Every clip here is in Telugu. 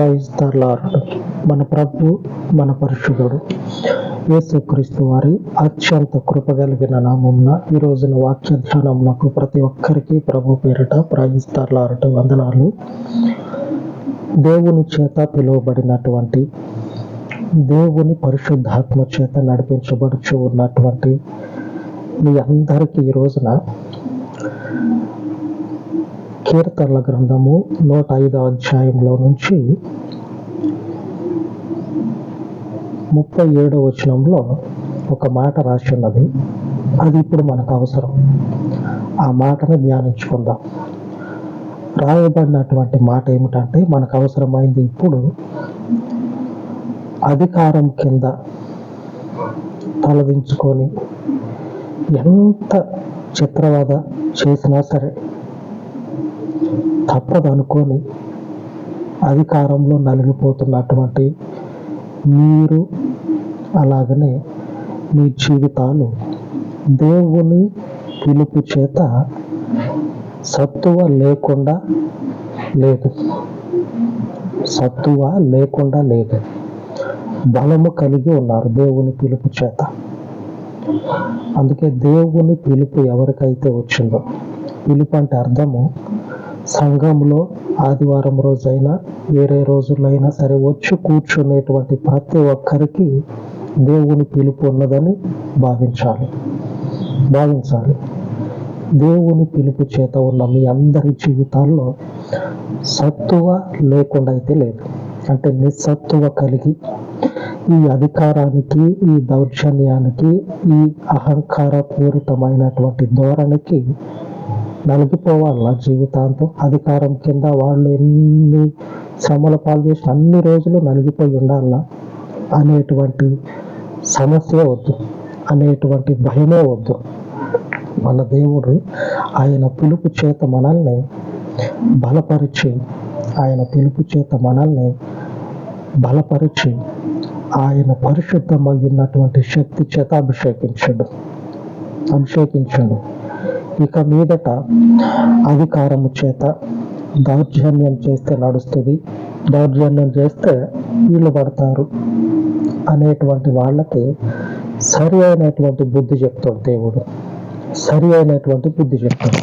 ప్రైజ్ ద లార్డ్ మన ప్రభు మన పరిశుద్ధుడు యేసుక్రీస్తు వారి అత్యంత కృపగలిగిన నామంన ఈ రోజున వాక్య ధ్యానములకు ప్రతి ఒక్కరికి ప్రభు పేరిట ప్రైజ్ ద లార్డ్ వందనాలు. దేవుని చేత పిలువబడినటువంటి దేవుని పరిశుద్ధాత్మ చేత నడిపించబడుచు ఉన్నటువంటి మీ అందరికీ ఈ రోజున కీర్తనల గ్రంథము నూట ఐదో అధ్యాయంలో నుంచి ముప్పై ఏడో వచనంలో ఒక మాట రాసి ఉన్నది అది ఇప్పుడు మనకు అవసరం. ఆ మాటను ధ్యానించుకుందాం. రాయబడినటువంటి మాట ఏమిటంటే మనకు అవసరమైంది ఇప్పుడు అధికారం కింద తలదించుకొని ఎంత చిత్రవద చేసినా సరే తప్పదనుకొని అధికారంలో నలిగిపోతున్నటువంటి మీరు అలాగనే మీ జీవితాలు దేవుని పిలుపు చేత సత్తువ లేకుండా లేదు. సత్తువ లేకుండా లేదు. బలము కలిగి ఉన్నారు దేవుని పిలుపు చేత. అందుకే దేవుని పిలుపు ఎవరికైతే వచ్చిందో పిలుపు అంటే అర్థము సంఘంలో ఆదివారం రోజైనా వేరే రోజులైనా సరే వచ్చి కూర్చునేటువంటి ప్రతి ఒక్కరికి దేవుని పిలుపు ఉన్నదని భావించాలి. భావించాలి. దేవుని పిలుపు చేత ఉన్న మీ అందరి జీవితాల్లో సత్తువ లేకుండా అయితే లేదు. అంటే నిస్సత్తువ కలిగి ఈ అధికారానికి ఈ దౌర్జన్యానికి ఈ అహంకారపూరితమైనటువంటి ధోరణికి నలిగిపోవాల జీవితాంతం? అధికారం కింద వాళ్ళు ఎన్ని శ్రమల పాలు చేసిన అన్ని రోజులు నలిగిపోయి ఉండాలా? అనేటువంటి సమస్య వద్దు. అనేటువంటి భయమే వద్దు. మన దేవుడు ఆయన పిలుపు చేత మనల్ని బలపరిచి ఆయన పిలుపు చేత మనల్ని బలపరిచి ఆయన పరిశుద్ధమై ఉన్నటువంటి శక్తి చేత అభిషేకించడు. అభిషేకించడు. ఇక మీదట అధికారము చేత దౌర్జన్యం చేస్తే నడుస్తుంది. దౌర్జన్యం చేస్తే వీళ్ళు పడతారు. అనేటువంటి వాళ్ళకి సరి అయినటువంటి బుద్ధి చెప్తాడు దేవుడు. సరి అయినటువంటి బుద్ధి చెప్తాడు.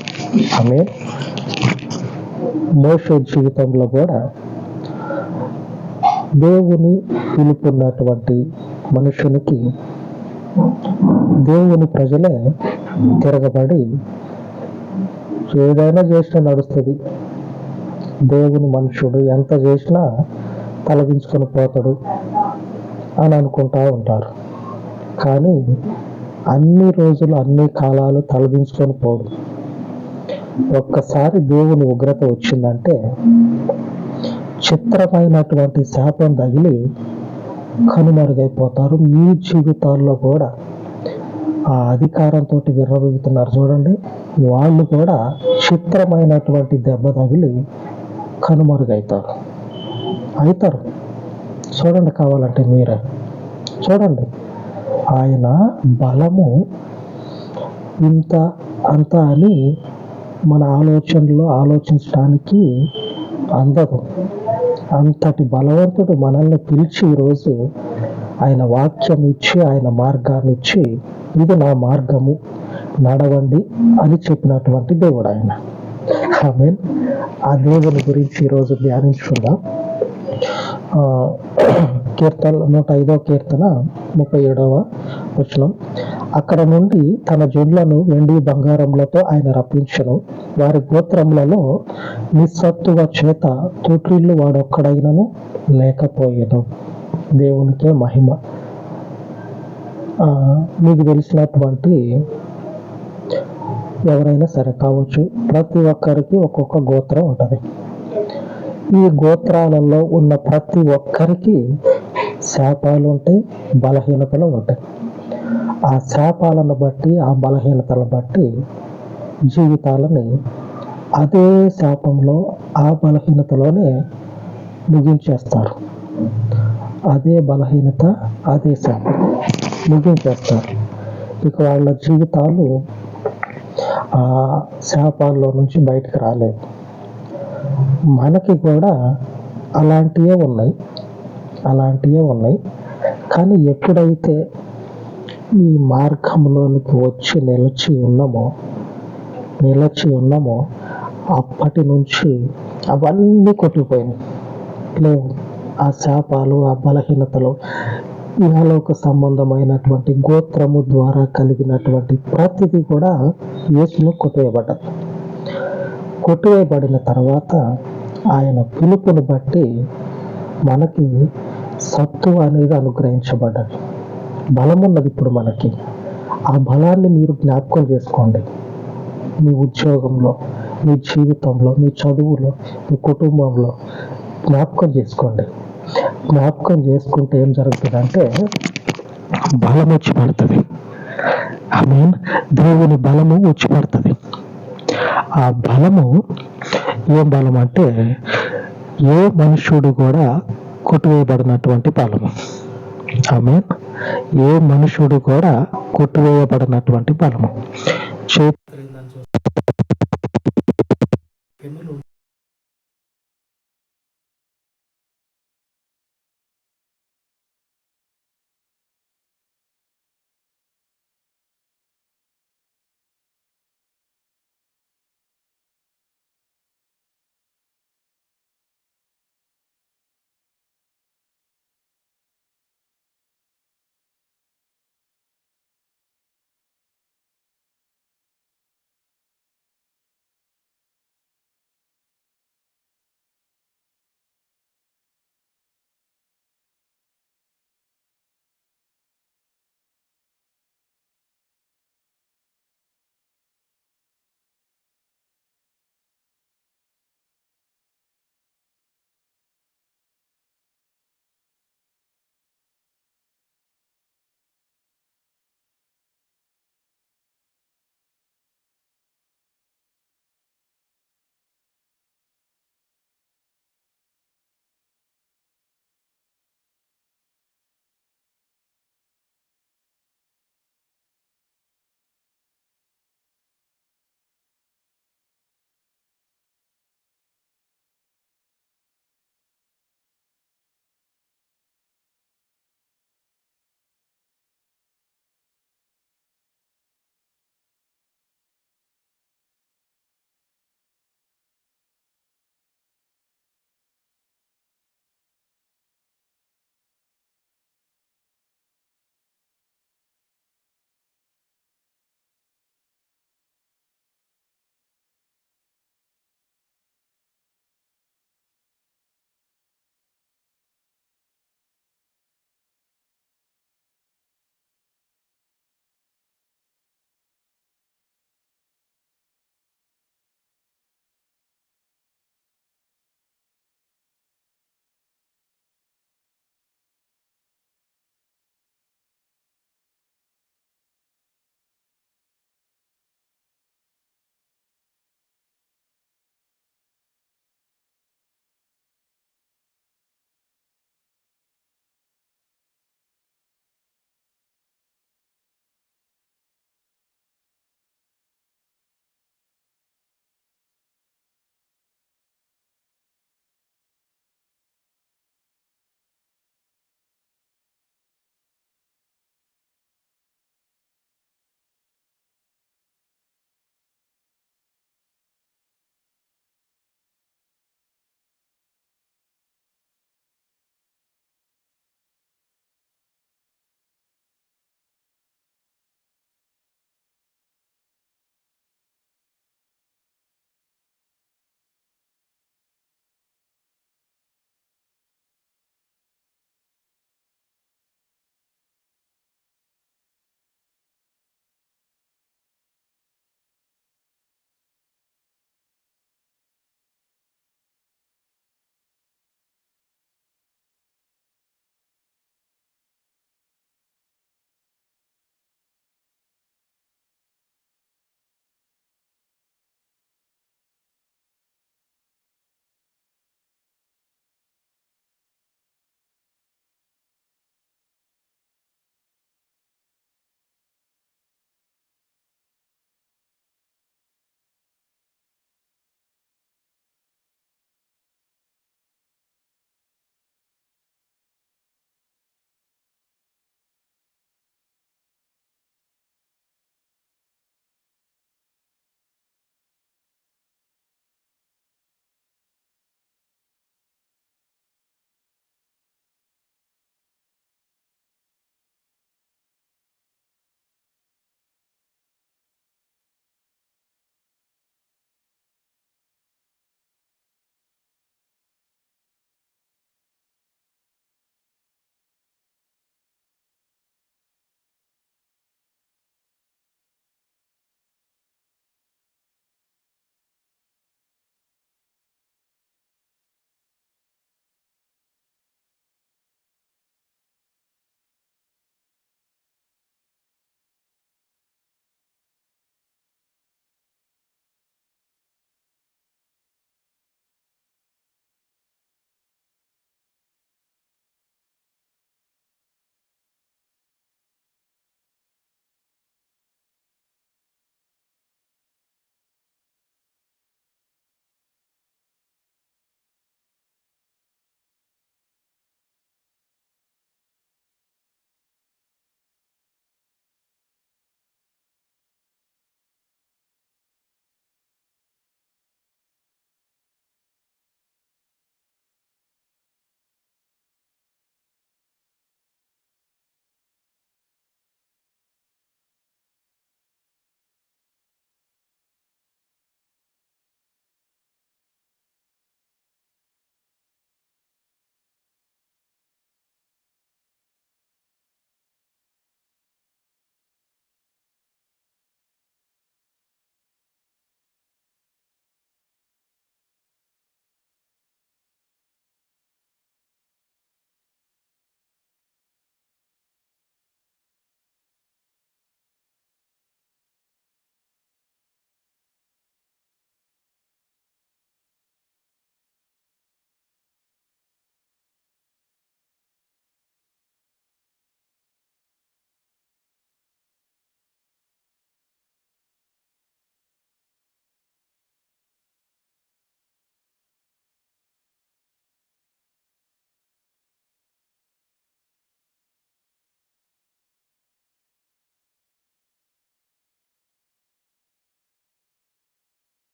ఆమె మోష జీవితంలో కూడా దేవుని పిలుపున్నటువంటి మనుషునికి దేవుని ప్రజలే తిరగబడి ఏదైనా చేసినా నడుస్తుంది. దేవుని మనుషుడు ఎంత చేసినా తలగించుకొని పోతాడు అని అనుకుంటా ఉంటారు. కానీ అన్ని రోజులు అన్ని కాలాలు తలదించుకొని పోడు. ఒక్కసారి దేవుని ఉగ్రత వచ్చిందంటే చిత్రమైనటువంటి శాపం తగిలి కనుమరుగైపోతారు. మీ జీవితాల్లో కూడా ఆ అధికారంతో విర్రవీగుతున్నారు. చూడండి వాళ్ళు కూడా క్షిత్రమైనటువంటి దెబ్బ తగిలి కనుమరుగవుతారు అవుతారు చూడండి కావాలంటే మీరే. చూడండి ఆయన బలము ఇంత అంత అని మన ఆలోచనలో ఆలోచించడానికి అందదు అంతటి బలవంతుడు మనల్ని పిలిచి ఈరోజు ఆయన వాక్యం ఇచ్చి ఆయన మార్గాన్ని ఇచ్చి ఇది నా మార్గము నడవండి అని చెప్పినటువంటి దేవుడు ఆయన ఆమె ఆ దేవుని గురించి ఈరోజు ధ్యానించుకుందాం. కీర్తన నూట ఐదో కీర్తన ముప్పై ఏడవ వచనం. అక్కడ నుండి తన జొడ్లను వెండి బంగారములతో ఆయన రప్పించను. వారి గోత్రములలో నిస్సత్తువ చేత తూట్రిల్లు వాడొక్కడైనను లేకపోయేను. దేవునికే మహిమ. ఆ, మీకు తెలిసినటువంటి ఎవరైనా సరే కావచ్చు ప్రతి ఒక్కరికి ఒక్కొక్క గోత్రం ఉంటుంది. ఈ గోత్రాలలో ఉన్న ప్రతి ఒక్కరికి శాపాలు ఉంటాయి బలహీనతలు ఉంటాయి. ఆ శాపాలను బట్టి ఆ బలహీనతలను బట్టి జీవితాలని అదే శాపంలో ఆ బలహీనతలోనే ముగించేస్తారు. అదే బలహీనత అదే శాపం ముగించేస్తారు ఇక వాళ్ళ జీవితాలు ఆ శాపాల్లో నుంచి బయటకు రాలేదు. మనకి కూడా అలాంటివే ఉన్నాయి. అలాంటివే ఉన్నాయి. కానీ ఎప్పుడైతే ఈ మార్గంలోనికి వచ్చి నిలిచి ఉన్నామో నిలిచి ఉన్నామో అప్పటి నుంచి అవన్నీ కొట్టుకుపోయినాయి లేవు. ఆ శాపాలు ఆ బలహీనతలు ఇహలోక సంబంధమైనటువంటి గోత్రము ద్వారా కలిగినటువంటి ప్రతిదీ కూడా యేసులో కొట్టువేయబడ్డది కొట్టువేయబడిన తర్వాత ఆయన పిలుపుని బట్టి మనకి సత్తు అనేది అనుగ్రహించబడ్డది బలం ఉన్నది ఇప్పుడు మనకి. ఆ బలాన్ని మీరు జ్ఞాపకం చేసుకోండి. మీ ఉద్యోగంలో మీ జీవితంలో మీ చదువులో మీ కుటుంబంలో జ్ఞాపకం చేసుకోండి. జ్ఞాపకం చేసుకుంటే ఏం జరుగుతుందంటే బలం వచ్చి పడుతుంది. ఐ మీన్ దేవుని బలము వచ్చి పడుతుంది. ఆ బలము ఏం బలం అంటే ఏ మనుష్యుడు కూడా కొట్టువేయబడినటువంటి బలము. ఆమె ఏ మనుషుడు కూడా కొట్టువేయబడినటువంటి బలము. చేతి